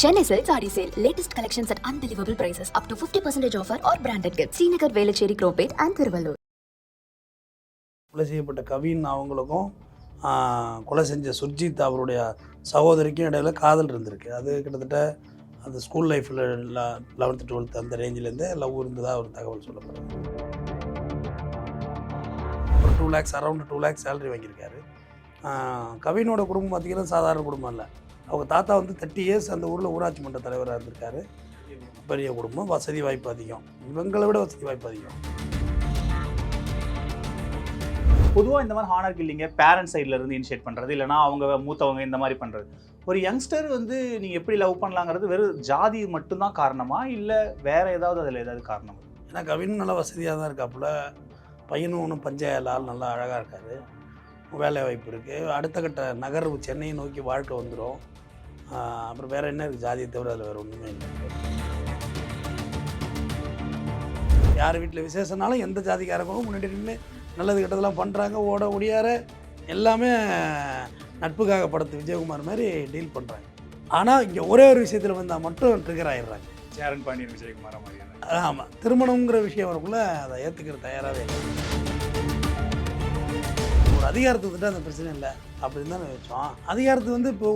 Chennai Silk sari Sale. Latest collections at unbelievable prices. Up to 50% offer or branded gifts. Srinagar, Velachery, Cropate and Thiruvallur. கொலை செய்யப்பட்ட கவின் அவங்களுக்கும் கொலை செஞ்ச சுர்ஜித் அவருடைய சகோதரிக்கும் இடையில காதல் இருந்திருக்கு அது கிட்டத்தட்ட அந்த ஸ்கூல் லைஃப்பில் லெவன்த்து டுவெல்த் அந்த ரேஞ்சிலேருந்தே லவ் இருந்ததாக ஒரு தகவல் சொல்லப்படுது ஒரு two lakhs around two lakhs salary வாங்கியிருக்காரு கவினோட குடும்பம் பார்த்திங்கன்னா சாதாரண குடும்பம் இல்லை அவங்க தாத்தா வந்து தேர்ட்டி இயர்ஸ் அந்த ஊரில் ஊராட்சி மன்ற தலைவராக இருந்திருக்காரு. பெரிய குடும்பம் வசதி வாய்ப்பு அதிகம். இவங்களை விட வசதி வாய்ப்பு அதிகம். பொதுவாக இந்த மாதிரி ஹானர் கில்லிங்க பேரண்ட் சைடில் இருந்து இனிஷியேட் பண்ணுறது இல்லைனா அவங்க மூத்தவங்க இந்த மாதிரி பண்ணுறது ஒரு யங்ஸ்டர் வந்து நீங்கள் எப்படி லவ் பண்ணலாங்கிறது வெறும் ஜாதி மட்டும்தான் காரணமா இல்லை வேற ஏதாவது அதில் ஏதாவது காரணம்? ஏன்னா கவினும் நல்லா வசதியாக தான் இருக்காப்புல. பையனும் ஒன்றும் பஞ்சாயத்து ஆள் நல்லா அழகாக இருக்காரு. வேலை வாய்ப்பு இருக்குது அடுத்த கட்ட நகர்வு சென்னையை நோக்கி வாழ்க்கை வந்துடும் அப்புறம் வேறு என்ன இருக்குது ஜாதியை தவிர அதில் வேறு ஒன்றுமே இல்லை. யார் வீட்டில் விசேஷனாலும் எந்த ஜாதிக்காரங்களும் முன்னாடி நின்று நல்லது கெட்டதெல்லாம் பண்ணுறாங்க ஓட ஒடியார எல்லாமே நட்புக்காக படத்து விஜயகுமார் மாதிரி டீல் பண்ணுறாங்க ஆனால் இங்கே ஒரே ஒரு விஷயத்தில் வந்தால் மட்டும் ட்ரிகர் ஆயிடுறாங்க. சேரன் பாண்டியன் விஜயகுமார மாதிரியான. ஆமாம் திருமணங்கிற விஷயம் வரக்குள்ள அதை ஏற்றுக்கிற தயாராகவே இல்லை. ஒரு அதிகாரத்தை வந்துட்டு அந்த பிரச்சனை இல்லை. அப்படின்னு தானே வச்சோம் அதிகாரத்து வந்து இப்போ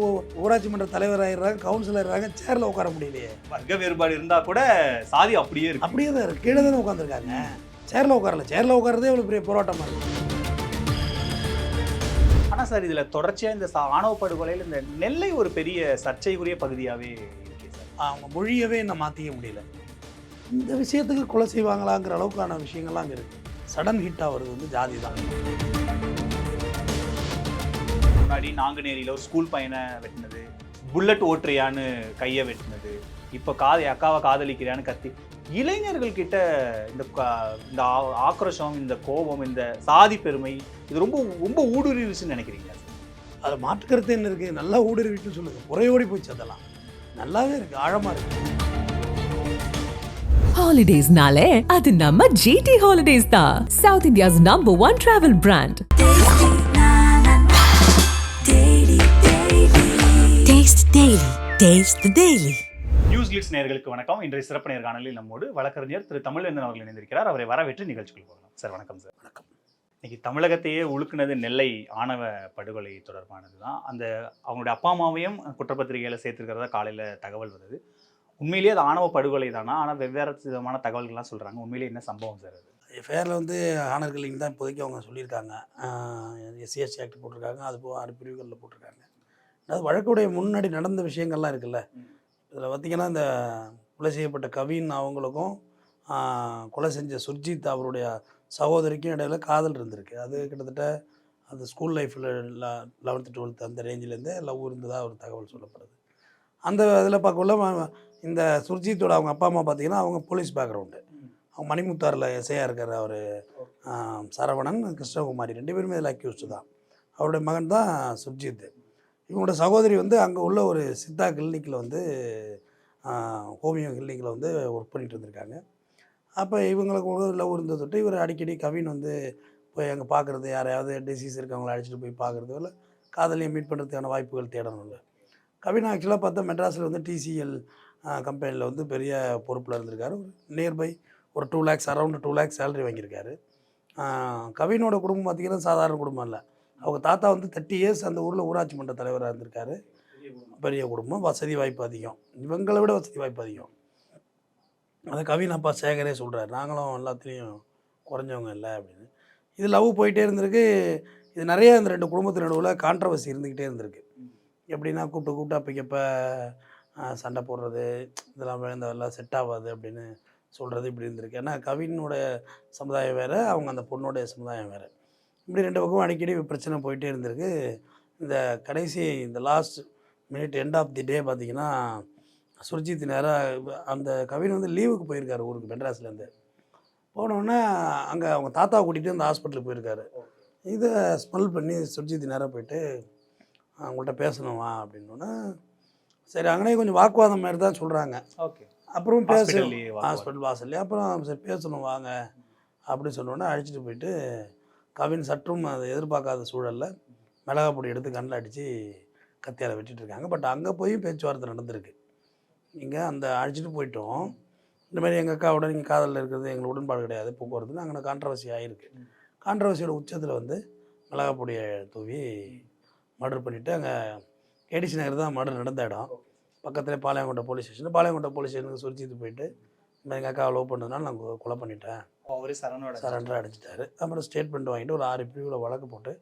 ஊராட்சி மன்ற தலைவர் ஆயிடுறாங்க கவுன்சிலர் ஆயிடுறாங்க சேரில் உட்கார முடியலையே. வர்க்க வேறுபாடு இருந்தால் கூட சாதி அப்படியே இருக்கு. அப்படியே தான் இருக்கு. கீழே தானே உட்காந்துருக்காங்க சேரில் உட்காரல. சேரில் உட்காரதே இவ்வளோ பெரிய போராட்டமாக இருக்குது ஆனால் சார் இதில் தொடர்ச்சியாக இந்த ஆணவ படுகொலையில் இந்த நெல்லை ஒரு பெரிய சர்ச்சைக்குரிய பகுதியாகவே இருக்கு சார். அவங்க மொழியவே இன்னும் மாற்றிக்க முடியல. இந்த விஷயத்துக்கு கொலை செய்வாங்களாங்கிற அளவுக்கான விஷயங்கள்லாம் அங்கே இருக்குது சடன் ஹிட் ஆகிறது வந்து ஜாதி தான். முன்னாடி நாங்குநேரியில் ஒரு ஸ்கூல் பையனை வெட்டினது. புல்லட் ஓட்டுறியான்னு கையை வெட்டினது. இப்போ காதை அக்காவை காதலிக்கிறியான்னு கத்தி. இளைஞர்கள் கிட்ட இந்த கா- இந்த ஆ- ஆக்ரோஷம் இந்த கோபம் இந்த சாதி பெருமை இது ரொம்ப ரொம்ப ஊடுருவிச்சுன்னு நினைக்கிறீங்களா சார் அதில் மாற்றுக்கருத்து என்ன இருக்குது நல்லா ஊடுருவிட்டு சொல்லுங்கள் குறையோடி போச்சு அதெல்லாம். நல்லாவே இருக்குது ஆழமாக இருக்குது Holidays-nale, அது நம்ம GT Holidays தான். South India's number one travel brand. Taste Daily. Taste the Daily. News glitz நேயர்களுக்கு வணக்கம். இன்றைய சிறப்பு நேர்காணலில் நம்மோடு வழக்கறிஞர் திரு தமிழேந்தன் அவர்கள் இணைந்திருக்கிறார். அவரை வரவேற்று நிகழ்ச்சிக்குள் போகலாம். சார் வணக்கம் சார். வணக்கம். இன்னைக்கு தமிழகத்தையே உழுக்குனது நெல்லை ஆணவ படுகொலை தொடர்பானது தான் அந்த அவங்களுடைய அப்பா அம்மாவையும் குற்றப்பத்திரிகையில் சேர்த்துருக்கிறதா காலையில் தகவல் வருது. உண்மையிலேயே அது ஆணவ படுகொலை தானா ஆனால் வெவ்வேறு விதமான தகவல்கள்லாம் சொல்கிறாங்க உண்மையிலேயே என்ன சம்பவம் சார் அது? எஃப்ஐஆரில் வந்து ஆனர் கில்லிங் தான் இப்போதைக்கு அவங்க சொல்லியிருக்காங்க. எஸ்சிஎஸ்சி ஆக்ட் போட்டிருக்காங்க. அது போக ஆறு பிரிவுகளில் போட்டிருக்காங்க. அதாவது வழக்குடைய முன்னாடி நடந்த விஷயங்கள்லாம் இருக்குல்ல. இதில் பார்த்திங்கன்னா இந்த கொலை செய்யப்பட்ட கவின் அவங்களுக்கும் கொலை செஞ்ச சுர்ஜித் அவருடைய சகோதரிக்கும் இடையில காதல் இருந்திருக்கு. அது கிட்டத்தட்ட அந்த ஸ்கூல் லைஃப்பில் லெவன்த்து டுவெல்த் அந்த ரேஞ்சிலேருந்தே லவ் இருந்ததாக ஒரு தகவல் சொல்லப்படுது. அந்த இதில் பார்க்கக்குள்ள இந்த சுர்ஜித்தோட அவங்க அப்பா அம்மா பார்த்திங்கன்னா அவங்க போலீஸ் பேக்ரவுண்டு. அவங்க மணிமுத்தாரில் எஸ்ஐயாக இருக்கிற அவர் சரவணன் கிருஷ்ணகுமாரி ரெண்டு பேருமே இதில் அக்யூஸ்டு தான். அவருடைய மகன் தான் சுர்ஜித் இவங்களோட சகோதரி வந்து அங்கே உள்ள ஒரு சித்தா கிளினிக்கில் வந்து ஹோமியோ கிளினிக்கில் வந்து ஒர்க் பண்ணிட்டு இருந்திருக்காங்க. அப்போ இவங்களுக்கு ஒரு லவ் இருந்தது தொட்டு இவர் அடிக்கடி கவின் வந்து போய் அங்கே பார்க்குறது யாரையாவது டிசீஸ் இருக்கவங்கள அழைச்சிட்டு போய் பார்க்குறது இல்லை காதலையும் மீட் பண்ணுறதுக்கான வாய்ப்புகள் தேடணும்ல. கவின் ஆக்சுவலாக பார்த்தா மெட்ராஸில் வந்து டிசிஎல் கம்பெனியில் வந்து பெரிய பொறுப்பில் இருந்திருக்காரு. ஒரு நியர்பை ஒரு two lakhs around two lakhs salary வாங்கியிருக்காரு. கவினோட குடும்பம் பார்த்திங்கன்னா சாதாரண குடும்பம் இல்லை. அவங்க தாத்தா வந்து தேர்ட்டி இயர்ஸ் அந்த ஊரில் ஊராட்சி மன்ற தலைவராக இருந்திருக்காரு. பெரிய குடும்பம் வசதி வாய்ப்பு அதிகம். இவங்களை விட வசதி வாய்ப்பு அதிகம். அதை கவின் அப்பா சேகரே சொல்கிறார் நாங்களும் எல்லாத்துலேயும் குறைஞ்சவங்க இல்லை அப்படின்னு. இது லவ் போயிட்டே இருந்திருக்கு. இது நிறைய இந்த ரெண்டு குடும்பத்தின் நடுவில் கான்ட்ரவர்சி இருந்துக்கிட்டே இருந்திருக்கு. எப்படின்னா கூப்பிட்டு கூப்பிட்டு அப்பைக்கப்ப சண்டை போடுறது இதெல்லாம் இந்த எல்லாம் செட் ஆகாது அப்படின்னு சொல்கிறது இப்படி இருந்திருக்கு. ஏன்னா கவினோட சமுதாயம் வேறு அவங்க அந்த பொண்ணோடைய சமுதாயம் வேறு. இப்படி ரெண்டு பக்கம் அடிக்கடி பிரச்சனை போயிட்டே இருந்திருக்கு. இந்த கடைசி இந்த last minute end of the day பார்த்தீங்கன்னா சுர்ஜித் நேராக அந்த கவின் வந்து லீவுக்கு போயிருக்காரு ஊருக்கு மெட்ராஸ்லேருந்து போனோடனே அங்கே அவங்க தாத்தாவை கூட்டிகிட்டு அந்த ஹாஸ்பிட்டலுக்கு போயிருக்காரு. இதை ஸ்மெல் பண்ணி சுர்ஜித் நேராக போயிட்டு அவங்கள்ட்ட பேசணுமா அப்படின்னோடனே சரி அங்கனே கொஞ்சம் வாக்குவாதம் மாதிரி தான் சொல்கிறாங்க ஓகே. அப்புறம் பேச. ஹாஸ்பிட்டல் வாசல்லே அப்புறம் சரி பேசணும் வாங்க அப்படின்னு சொன்னோன்னே அழைச்சிட்டு போயிட்டு கவின் சற்றும் அதை எதிர்பார்க்காத சூழலில் மிளகா பொடி எடுத்து கண்ணில் அடித்து கத்தியால் வெட்டிட்டு இருக்காங்க பட் அங்கே போய் பேச்சுவார்த்தை நடந்திருக்கு. இங்கே அந்த அழைச்சிட்டு போயிட்டோம். இந்தமாரி எங்கள் அக்காவோட நீங்கள் காதலில் இருக்கிறது எங்களுக்கு உடன்பாடு கிடையாது போக்குவரத்துன்னு அங்கே கான்ட்ரவர்சி ஆகிருக்கு கான்ட்ரவர்சியோட உச்சத்தில் வந்து மிளகா பொடியை தூவி மர்டர் பண்ணிவிட்டு அங்கே கேடிசி நகர் தான் மர்டர் நடந்த இடம். பக்கத்தில் Palayamkottai police station Palayamkottai police ஸ்டேஷனுக்கு சுரிச்சிட்டு போயிட்டு இந்த எங்கள் அக்காவை லவ் பண்ணதுனால நான் கொலை பண்ணிட்டேன். அவரே சரணோட சரண்டர் அடிச்சிட்டாரு. அப்புறம் ஸ்டேட்மெண்ட் வாங்கிட்டு ஒரு ஆறு பிரிவில் வழக்கு போட்டு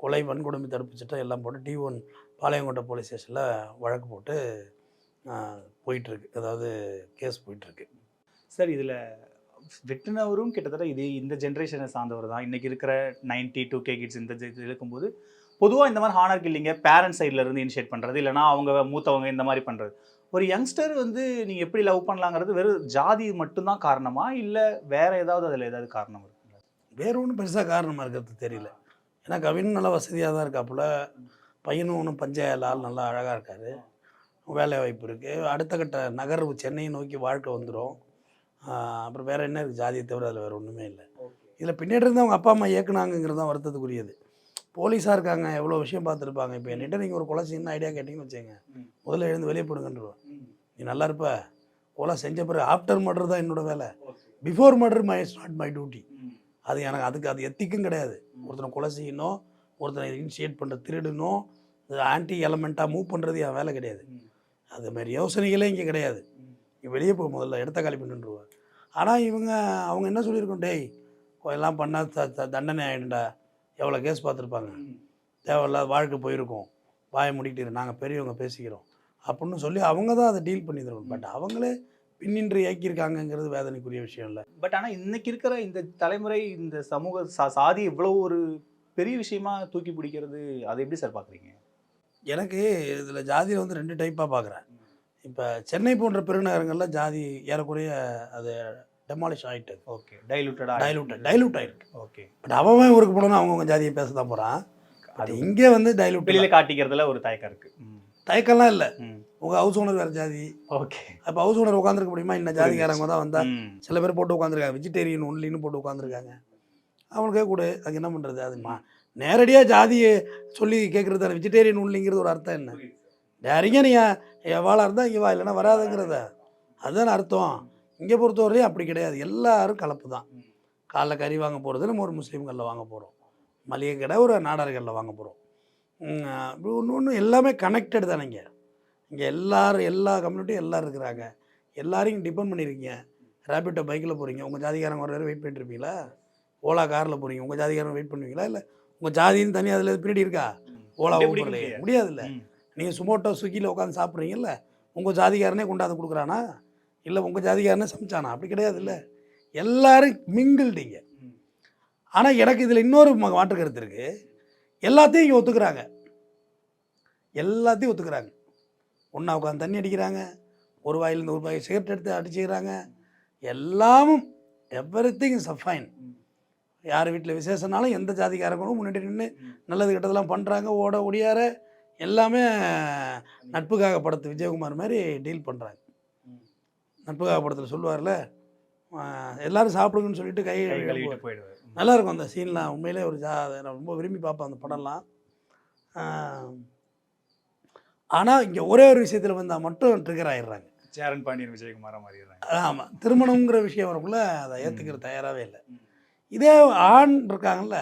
கொலை வன்கொடுமை தடுப்பு சட்டம் எல்லாம் போட்டு டி ஒன் பாளையங்கோட்டை போலீஸ் ஸ்டேஷனில் வழக்கு போட்டு போயிட்டுருக்கு. அதாவது கேஸ் போயிட்டுருக்கு. சார் இதில் வெட்டினவரும் கிட்டத்தட்ட இது இந்த ஜென்ரேஷனை சார்ந்தவர் தான். இன்னைக்கு இருக்கிற நைன்டி டூ கே கிட்ஸ் இந்த இருக்கும்போது பொதுவாக இந்த மாதிரி ஹானர் கில்லிங்க பேரண்ட் சைடில் இருந்து இனிஷியேட் பண்ணுறது இல்லைனா அவங்க மூத்தவங்க இந்த மாதிரி பண்ணுறது ஒரு யங்ஸ்டர் வந்து நீங்கள் எப்படி லவ் பண்ணலாங்கிறது வெறும் ஜாதி மட்டும்தான் காரணமா? இல்லை வேற ஏதாவது அதில் ஏதாவது காரணம் இருக்குங்களா? வேற ஒன்றும் பெருசாக காரணமாக இருக்கிறது தெரியல. ஏன்னா கவின் நல்லா வசதியாக தான் இருக்காப்புல பையனும் ஒன்றும் பஞ்சாயத்து ஆள் நல்லா அழகாக இருக்கார். வேலை வாய்ப்பு இருக்குது அடுத்த கட்ட நகர்வு சென்னையை நோக்கி வாழ்க்கை வந்துடும் அப்புறம் வேறு என்ன இருக்குது ஜாதியை தவிர அதில் வேறு ஒன்றுமே இல்லை. இதில் பின்னாடி இருந்து அவங்க அப்பா அம்மா இயக்குனாங்கிறது தான் வருத்தத்துக்குரியது. போலீஸாக இருக்காங்க எவ்வளோ விஷயம் பார்த்துருப்பாங்க. இப்போ என்கிட்ட நீங்கள் ஒரு கொலை செய்யணும் ஐடியா கேட்டிங்கன்னு வச்சுங்க. முதல்ல எழுந்து வெளியே போடுங்கன்றுவேன் நீ நல்லா இருப்ப. கொலை செஞ்ச பிறகு ஆஃப்டர் மர்டர் தான் என்னோட வேலை. Before murder my it's not my. Duty அது எனக்கு அதுக்கு அது எத்திக்கும் கிடையாது. ஒருத்தனை கொலை செய்யணும் ஒருத்தனை இனிஷியேட் பண்ணுற திருடணும் ஆன்டி எலமெண்ட்டாக மூவ் பண்ணுறது என் வேலை கிடையாது. அது மாதிரி யோசனைகளே இங்கே கிடையாது. நீ வெளியே போ முதல்ல இடத்த காலி பண்ணுருவேன் ஆனால் இவங்க அவங்க என்ன சொல்லியிருக்கோம் டேய் எல்லாம் பண்ணால் த- தண்டனை ஆகிடும்டா எவ்வளோ கேஸ் பார்த்துருப்பாங்க? தேவையில்லாத வாழ்க்கை போயிருக்கோம். வாயை முடிக்கிட்டு நாங்கள் பெரியவங்க பேசிக்கிறோம். அப்படின்னு சொல்லி அவங்க தான் அதை டீல் பண்ணி தருவாங்க பட் அவங்களே பின்னின்று இயக்கியிருக்காங்கங்கிறது வேதனைக்குரிய விஷயம் இல்லை. பட் ஆனால் இன்னைக்கு இருக்கிற இந்த தலைமுறை இந்த சமூக சா சாதி இவ்வளவு ஒரு பெரிய விஷயமா தூக்கி பிடிக்கிறது அதை எப்படி சார் பார்க்குறீங்க? எனக்கு இதில் ஜாதியில் வந்து ரெண்டு டைப்பாக பார்க்குறேன். இப்போ சென்னை போன்ற பெருநகரங்களில் ஜாதி ஏறக்குறைய அது டெமாலிஷ் ஆகிட்டு ஓகே டைலூட்டடா டைலூட் டைலூட் ஆயிருக்கு. ஓகே பட் அவன் ஊருக்கு போனோன்னு அவங்கவுங்க ஜாதியை பேச தான் போகிறான் பட் இங்கே வந்து டைலூட் வெளியில காட்டிக்கிறதுல ஒரு தயக்கம் இருக்கு. ம். தயக்கம்லாம் இல்லை. உங்கள் ஹவுஸ் ஓனர் வேறு ஜாதி. ஓகே அப்போ ஹவுஸ் ஓனர் உட்காந்துருக்க முடியுமா? இந்த ஜாதிக்காரங்க தான் வந்தால். சில பேர் போட்டு உட்காந்துருக்காங்க வெஜிடேரியன் ஒன்லின்னு போட்டு உட்காந்துருக்காங்க அவனுக்கே கொடு அதுக்கு என்ன பண்ணுறது அது மா நேரடியாக ஜாதியை சொல்லி கேட்குறது தானே வெஜிடேரியன் ஒன்லிங்கிறது ஒரு அர்த்தம் என்ன? டேரிங்க நீ எவாளாக இருந்தால் இங்கே வா இல்லைன்னா வராதுங்கிறத. அதுதானே அர்த்தம். இங்கே பொறுத்தவரையும் அப்படி கிடையாது. எல்லாரும் கலப்பு தான். காலைல கறி வாங்க போகிறது நம்ம ஒரு முஸ்லீம்களில் வாங்க போகிறோம் மளிகை கடை ஒரு நாடார்களில் வாங்க போகிறோம் ஒன்று ஒன்று எல்லாமே கனெக்டட் தானே இங்கே. இங்கே எல்லாரும் எல்லா கம்யூனிட்டியும் எல்லாரும் இருக்கிறாங்க. எல்லாரையும் டிபெண்ட் பண்ணியிருக்கீங்க ரேபிட்டோ பைக்கில் போகிறீங்க உங்கள் ஜாதிகாரங்க வர வெயிட் பண்ணிட்டு இருப்பீங்களா? ஓலா காரில் போகிறீங்க உங்கள் ஜாதிகாரங்க வெயிட் பண்ணுவீங்களா? இல்லை உங்கள் ஜாதின்னு தனி அதில் பின்னாடி இருக்கா? ஓலா அப்படியே பிடிக்க ஊபர்ல முடியாது. முடியாதுல்ல. நீங்கள் சுமோட்டோ ஸ்விக்கியில் உட்காந்து சாப்பிட்றீங்கல்ல உங்கள் ஜாதிகாரனே கொண்டாந்து கொடுக்குறானா? இல்லை உங்கள் ஜாதிகாரனே சமைச்சானா? அப்படி கிடையாது இல்லை எல்லாரும் மிங்கிள்டிங்க ஆனால் எனக்கு இதில் இன்னொரு மாற்று கருத்து இருக்குது எல்லாத்தையும் இங்கே ஒத்துக்கிறாங்க. எல்லாத்தையும் ஒத்துக்கிறாங்க. ஒன்றா உட்காந்து தண்ணி அடிக்கிறாங்க. ஒரு வாயிலேருந்து ஒரு வாயில் சிகரெட் எடுத்து அடிச்சுக்கிறாங்க. எல்லாமும் எவ்ரி திங் இஸ் ஃபைன் யார் வீட்டில் விசேஷனாலும் எந்த ஜாதிக்காரங்களும் முன்னாடி நின்று நல்லது கெட்டதெல்லாம் பண்ணுறாங்க ஓட ஒடியார எல்லாமே நட்புக்காக படத்து விஜயகுமார் மாதிரி டீல் பண்ணுறாங்க நட்புக்காக படத்தில் சொல்லுவார்ல எல்லாரும் சாப்பிடுங்கன்னு சொல்லிட்டு கை கழுவிட்டு போயிடுவாரு. ம். நல்லா இருக்கும் அந்த சீன்லாம். உண்மையிலே ஒரு ஜா நான் ரொம்ப விரும்பி பார்ப்பேன் அந்த படம்லாம். ஆனால் இங்கே ஒரே ஒரு விஷயத்தில் வந்தால் மட்டும் ட்ரிகர் ஆயிடுறாங்க. சேரன் பாண்டியன் விஜயகுமாரா மாறிடுறாங்க. ஆமாம் திருமணம்ங்கிற விஷயம் வரக்குள்ள அதை ஏற்றுக்கிற தயாராகவே இல்லை. இதே ஆண் இருக்காங்கல்ல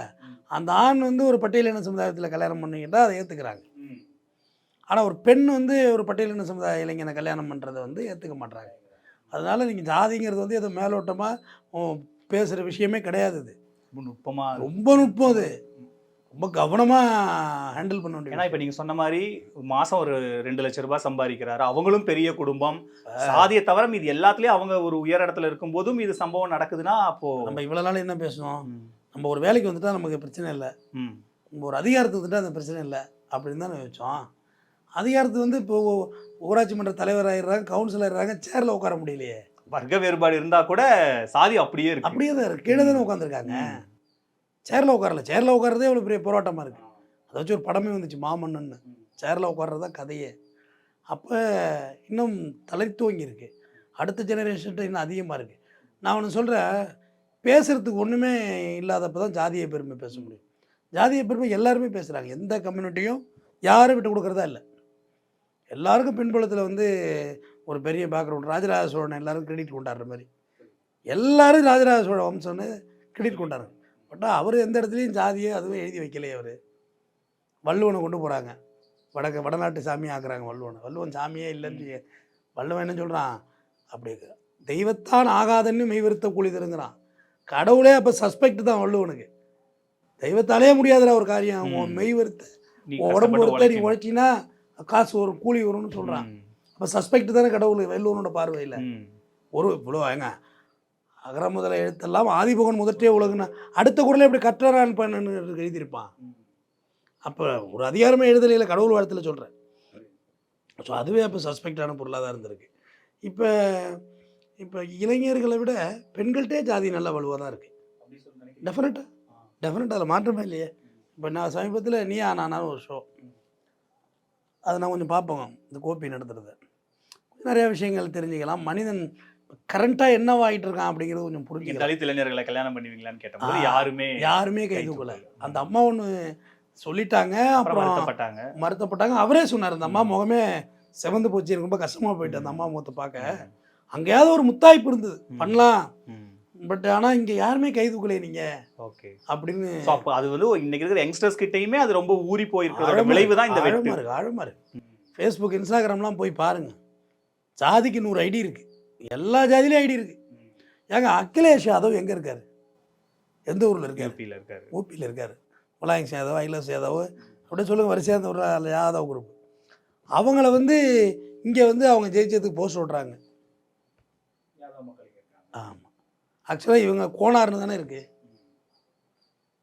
அந்த ஆண் வந்து ஒரு பட்டியலின சமுதாயத்தில் கல்யாணம் பண்ணிக்கிட்டா அதை ஏற்றுக்கிறாங்க. ஆனால் ஒரு பெண் வந்து ஒரு பட்டியலின சமுதாய இளைஞனை கல்யாணம் பண்ணுறதை வந்து ஏற்றுக்க மாட்றாங்க. அதனால் நீங்கள் ஜாதிங்கிறது வந்து ஏதோ மேலோட்டமாக பேசுகிற விஷயமே கிடையாது இது ரொம்ப நுட்பமா ரொம்ப நுட்பம் அது. ரொம்ப கவனமாக ஹேண்டில் பண்ண வேண்டிய ஏன்னா இப்ப நீங்க சொன்ன மாதிரி மாசம் ஒரு ரெண்டு லட்சம் ரூபாய் சம்பாதிக்கிறாரு. அவங்களும் பெரிய குடும்பம். சாதியை தவிர மீது எல்லாத்துலயும் அவங்க ஒரு உயர் இடத்துல இருக்கும் போதும் இது சம்பவம் நடக்குதுன்னா அப்போ நம்ம இவ்வளோ நாள் என்ன பேசுனோம்? ம். நம்ம ஒரு வேலைக்கு வந்துட்டா நமக்கு பிரச்சனை இல்லை. நம்ம ஒரு அதிகாரத்துக்கு வந்துட்டா அந்த பிரச்சனை இல்லை. அப்படின்னு தானே வச்சோம் அதிகாரத்து வந்து இப்போ ஊராட்சி மன்ற தலைவர் ஆயிடுறாங்க கவுன்சிலர் ஆயிடுறாங்க சேரில் உட்கார முடியலையே. வர்க்க வேறுபாடு இருந்தா கூட சாதி அப்படியே இருக்கு. அப்படியே தான் இருக்கு. கீழே தானே உட்காந்துருக்காங்க. சேரில் உட்காரல. சேரில் உட்காரதே இவ்வளோ பெரிய போராட்டமாக இருக்குது அதை வச்சு ஒரு படமே வந்துச்சு மாமன்னன்னு. சேரில் உட்கார்றது தான் கதையே. அப்போ இன்னும் தழைத்துவங்கி இருக்கு. அடுத்த ஜெனரேஷன்ட்ட இன்னும் அதிகமாக இருக்குது நான் ஒன்று சொல்கிறேன் பேசுகிறதுக்கு ஒன்றுமே இல்லாதப்போ தான் ஜாதிய பெருமை பேச முடியும். ஜாதிய பெருமை எல்லாருமே பேசுகிறாங்க எந்த கம்யூனிட்டியும் யாரும் விட்டு கொடுக்குறதா இல்லை. எல்லாருக்கும் பின்புலத்தில் வந்து ஒரு பெரிய பேக்ரவுண்ட் ராஜராஜ சோழன் எல்லாரும் கிரெடிட் கொண்டாடுற மாதிரி. எல்லாரும் ராஜராஜ சோழ வம்சம்னு கிரெடிட் கொண்டாடுறாங்க. பட் அவர் எந்த இடத்துலையும் ஜாதியை அதுவும் எழுதி வைக்கலையே அவர். வள்ளுவனை கொண்டு போகிறாங்க வடக்கு வடநாட்டு சாமி ஆக்குறாங்க வள்ளுவனை. வள்ளுவன் சாமியே இல்லைன்னு வள்ளுவன் என்ன சொல்கிறான் அப்படி தெய்வத்தான் ஆகாதன்னு மெய்வருத்த கூலி தருங்கிறான் கடவுளே அப்போ சஸ்பெக்ட் தான் வள்ளுவனுக்கு. தெய்வத்தாலே முடியாதுடா ஒரு காரியம். ம். உன் மெய் வருத்த நீ உன் உடம்பு கஷ்டப்பட்டு ஒருத்த நீ. உழைச்சின்னா காசு வரும் கூலி வரும்னு சொல்கிறான். அப்போ சஸ்பெக்ட் தானே கடவுள் வள்ளுவனோட பார்வையில். ஒரு இவ்வளோ ஏங்க அகர முதல எழுத்தெல்லாம் ஆதிபகன் முதற்றே உலகுன்னா அடுத்த குரலை எப்படி கற்றறான் பண்ணு எழுதியிருப்பான். அப்போ ஒரு அதிகாரமே எழுதலையில் கடவுள் வாழ்த்தில் சொல்கிறேன் ஸோ அதுவே அப்போ சஸ்பெக்டான பொருளாக தான் இருந்திருக்கு. இப்போ இப்போ இளைஞர்களை விட பெண்கள்கிட்டே ஜாதி நல்ல வலுவாக தான் இருக்குது டெஃபினட்டாக டெஃபினட்டாக அதில் மாற்றமே இல்லையே. இப்போ நான் சமீபத்தில் நீயா நானான்னு ஒரு ஷோ அதை நான் கொஞ்சம் பார்ப்போம் இந்த கோபி நடத்துகிறத நிறைய விஷயங்கள் தெரிஞ்சுக்கலாம். மனிதன் கரண்ட்டாக என்னவாகிட்டு இருக்கான் அப்படிங்கிறது கொஞ்சம் புரிஞ்சுக்கலாம். தலித் இளைஞர்களை கல்யாணம் பண்ணுவீங்களான்னு கேட்டபோது ஆ, யாருமே யாருமே கை கை தூக்கல. தூக்கல. அந்த அம்மா ஒன்று சொல்லிட்டாங்க. அப்புறம் வருத்தப்பட்டாங்க. மறுத்தப்பட்டாங்க அவரே சொன்னார் அந்த அம்மா முகமே செவந்து போச்சு. எனக்கு ரொம்ப கஷ்டமாக போயிட்டு அந்த அம்மா முகத்தை பார்க்க. அங்கேயாவது ஒரு முத்தாய்ப்பு இருந்தது. பண்ணலாம். பட் ஆனால் இங்கே யாருமே கை தூக்கலையே நீங்கள் ஓகே அப்படின்னு அப்ப அது வந்து இன்னைக்கு இருக்கிற யங்ஸ்டர்ஸ் கிட்டயுமே அது ரொம்ப ஊறி போயிருக்கிறதோட ஆழமா விளைவு தான் இந்த இருக்கு, வெட்டு. ஆழமா இருக்கு ஆழமா இருக்கு. ம். ஃபேஸ்புக் இன்ஸ்டாகிராம்லாம் போய் பாருங்க. ஜாதிக்கு நூறு ஐடி இருக்கு. எல்லா ஜாதியிலையும் ஐடி இருக்கு. ஏங்க அகிலேஷ் யாதவ் எங்கே இருக்காரு? எந்த ஊரில் இருக்காரு? யூபியில் இருக்காரு. ஊபியில் இருக்கார். முலாயம் யாதவ் ஐலஸ் யாதவ்? அப்படியே சொல்லுங்க வரிசையாக அந்த ஒரு யாதவ் குரூப் அவங்கள வந்து இங்கே வந்து அவங்க ஜெயிச்சதுக்கு போஸ்ட் விட்றாங்க. ஆமாம் ஆக்சுவலாக இவங்க கோனார்னு தானே இருக்குது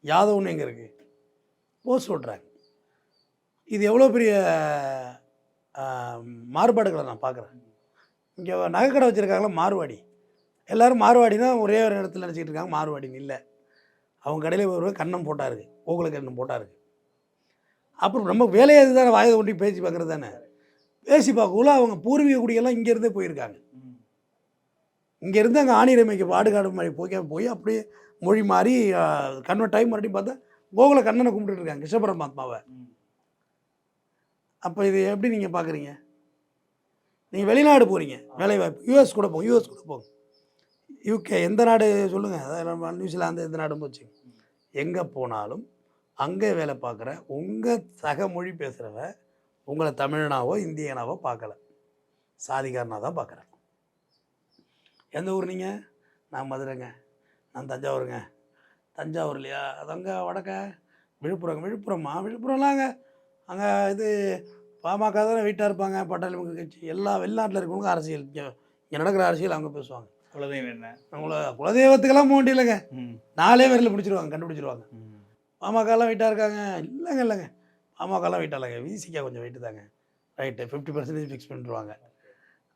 யாதவ்னு எங்கே இருக்குது போஸ்ட் சொல்கிறாங்க இது எவ்வளோ பெரிய மாறுபாடுகளை நான் பார்க்குறேன். இங்கே நகைக்கடை வச்சுருக்காங்களா மார்வாடி. எல்லாரும் தான் ஒரே ஒரு இடத்துல நினச்சிக்கிட்டு இருக்காங்க. மார்வாடின்னு இல்லை. அவங்க கடையில் ஒரு கண்ணம் போட்டா இருக்குது கோகுல கண்ணம் போட்டாருக்கு. அப்புறம் நம்ம வேலையை இதுதானே வாயை ஒட்டி பேசி பார்க்குறது தானே? பேசி பார்க்கக்குள்ள அவங்க பூர்வீக குடியெல்லாம் இங்கேருந்தே போயிருக்காங்க. இங்கேருந்து அங்கே ஆணிரமைக்கு பாடுகாடு மாதிரி போய் போய் அப்படியே மொழி மாறி கன்வெர்ட் டைம் மறுபடியும் பார்த்தா கோகுல கண்ணனை கும்பிட்டுட்டு இருக்காங்க கிருஷ்ண பரமாத்மாவை அப்போ இது எப்படி நீங்கள் பார்க்குறீங்க நீங்கள் வெளிநாடு போகிறீங்க வேலைவாய்ப்பு யூஎஸ் கூட போங்க யூஎஸ் கூட போங்க. யூகே எந்த நாடு சொல்லுங்கள் அதாவது நியூசிலாந்து எந்த நாடும் போச்சு எங்கே போனாலும் அங்கே வேலை பார்க்குற உங்கள் சக மொழி பேசுகிறவ உங்களை தமிழனாவோ இந்தியனாவோ பார்க்கல. சாதிகாரனாக தான் பார்க்குறேன். எந்த ஊர் நீங்கள் நான் மதுரைங்க. நான் தஞ்சாவூருங்க. தஞ்சாவூர் இல்லையா அது அங்கே வடக்க. விழுப்புரங்க விழுப்புரமா விழுப்புரம்லாங்க. அங்கே இது பாமக தானே வீட்டாக இருப்பாங்க. பட்டாளி கட்சி. எல்லா வெளிநாட்டில் இருக்கவங்க அரசியல். இங்கே இங்கே நடக்கிற அரசியல் அவங்க பேசுவாங்க. குலதெய்வம் என்ன? அவங்கள குலதெய்வத்துக்கெல்லாம் போக ம். நாலே பேரில் பிடிச்சிருவாங்க கண்டுபிடிச்சிருவாங்க. பாமகலாம் வெயிட்டாக இருக்காங்க. இல்லைங்க இல்லைங்க. பாமகலாம் வெயிட்டாக இல்லைங்க. விசிக்கா கொஞ்சம் வெயிட்டு தாங்க. ரைட்டு ஃபிஃப்டி பர்சன்டேஜ் ஃபிக்ஸ் பண்ணிடுவாங்க